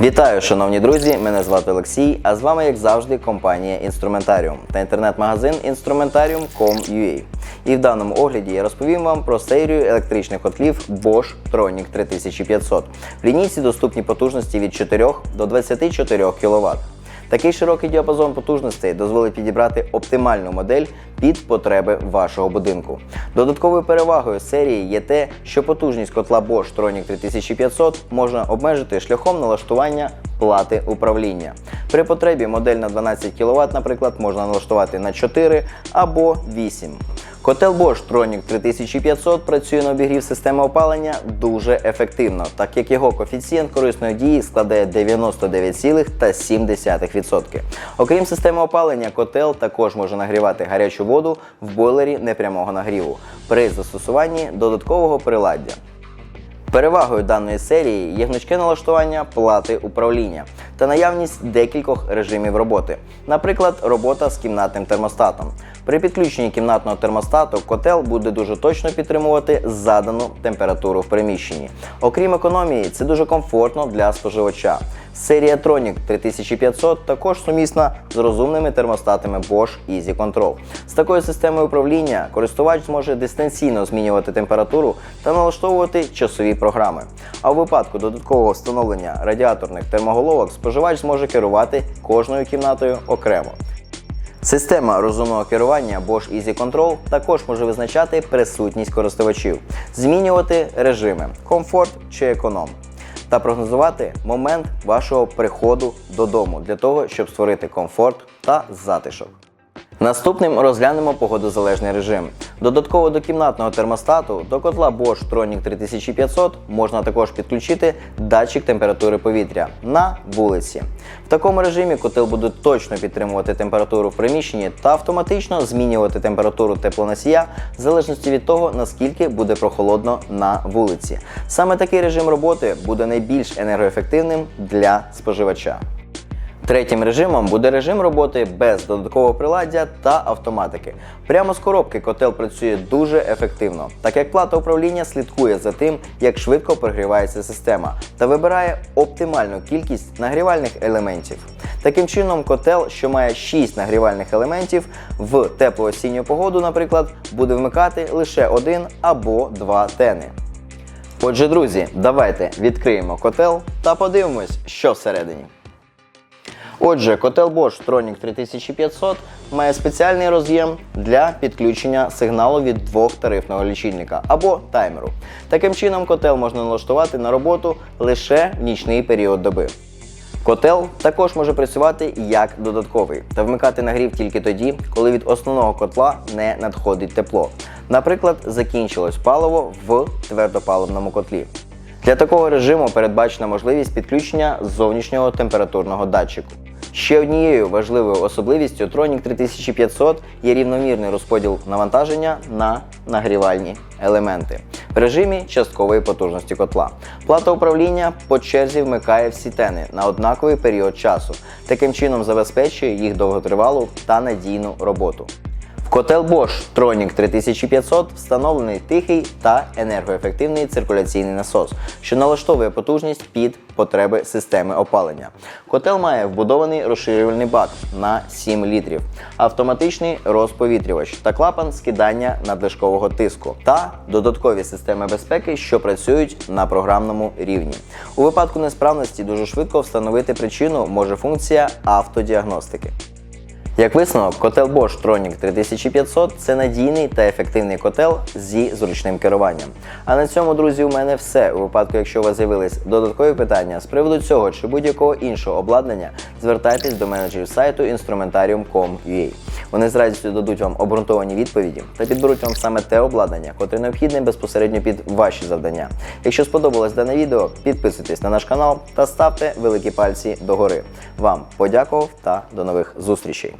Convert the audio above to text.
Вітаю, шановні друзі! Мене звати Олексій, а з вами, як завжди, компанія Інструментаріум та інтернет-магазин Instrumentarium.com.ua. І в даному огляді я розповім вам про серію електричних котлів Bosch Tronic 3500. В лінійці доступні потужності від 4 до 24 кВт. Такий широкий діапазон потужностей дозволить підібрати оптимальну модель під потреби вашого будинку. Додатковою перевагою серії є те, що потужність котла Bosch Tronic 3500 можна обмежити шляхом налаштування плати управління. При потребі модель на 12 кВт, наприклад, можна налаштувати на 4 або 8. Котел Bosch Tronic 3500 працює на обігрів системи опалення дуже ефективно, так як його коефіцієнт корисної дії складає 99,7%. Окрім системи опалення, котел також може нагрівати гарячу воду в бойлері непрямого нагріву при застосуванні додаткового приладдя. Перевагою даної серії є гнучке налаштування плати управління та наявність декількох режимів роботи, наприклад, робота з кімнатним термостатом. При підключенні кімнатного термостату котел буде дуже точно підтримувати задану температуру в приміщенні. Окрім економії, це дуже комфортно для споживача. Серія Tronic 3500 також сумісна з розумними термостатами Bosch Easy Control. З такою системою управління користувач зможе дистанційно змінювати температуру та налаштовувати часові програми. А у випадку додаткового встановлення радіаторних термоголовок споживач зможе керувати кожною кімнатою окремо. Система розумного керування Bosch Easy Control також може визначати присутність користувачів, змінювати режими комфорт чи економ та прогнозувати момент вашого приходу додому для того, щоб створити комфорт та затишок. Наступним розглянемо погодозалежний режим. Додатково до кімнатного термостату до котла Bosch Tronic 3500 можна також підключити датчик температури повітря на вулиці. В такому режимі котел буде точно підтримувати температуру в приміщенні та автоматично змінювати температуру теплоносія в залежності від того, наскільки буде прохолодно на вулиці. Саме такий режим роботи буде найбільш енергоефективним для споживача. Третім режимом буде режим роботи без додаткового приладдя та автоматики. Прямо з коробки котел працює дуже ефективно, так як плата управління слідкує за тим, як швидко прогрівається система та вибирає оптимальну кількість нагрівальних елементів. Таким чином, котел, що має 6 нагрівальних елементів, в теплу осінню погоду, наприклад, буде вмикати лише один або два тени. Отже, друзі, давайте відкриємо котел та подивимось, що всередині. Отже, котел Bosch Tronic 3500 має спеціальний роз'єм для підключення сигналу від двохтарифного лічильника або таймеру. Таким чином, котел можна налаштувати на роботу лише в нічний період доби. Котел також може працювати як додатковий та вмикати нагрів тільки тоді, коли від основного котла не надходить тепло. Наприклад, закінчилось паливо в твердопаливному котлі. Для такого режиму передбачена можливість підключення зовнішнього температурного датчику. Ще однією важливою особливістю Tronic 3500 є рівномірний розподіл навантаження на нагрівальні елементи в режимі часткової потужності котла. Плата управління по черзі вмикає всі тени на однаковий період часу, таким чином забезпечує їх довготривалу та надійну роботу. Котел Bosch Tronic 3500 встановлений тихий та енергоефективний циркуляційний насос, що налаштовує потужність під потреби системи опалення. Котел має вбудований розширювальний бак на 7 літрів, автоматичний розповітрювач та клапан скидання надлишкового тиску та додаткові системи безпеки, що працюють на програмному рівні. У випадку несправності дуже швидко встановити причину може функція автодіагностики. Як висновок, котел Bosch Tronic 3500 це надійний та ефективний котел зі зручним керуванням. А на цьому, друзі, у мене все. У випадку, якщо у вас з'явились додаткові питання з приводу цього чи будь-якого іншого обладнання, звертайтесь до менеджерів сайту instrumentarium.com.ua. Вони з радістю дадуть вам обґрунтовані відповіді та підберуть вам саме те обладнання, котре необхідне безпосередньо під ваші завдання. Якщо сподобалось дане відео, підписуйтесь на наш канал та ставте великі пальці догори. Вам подякував та до нових зустрічей.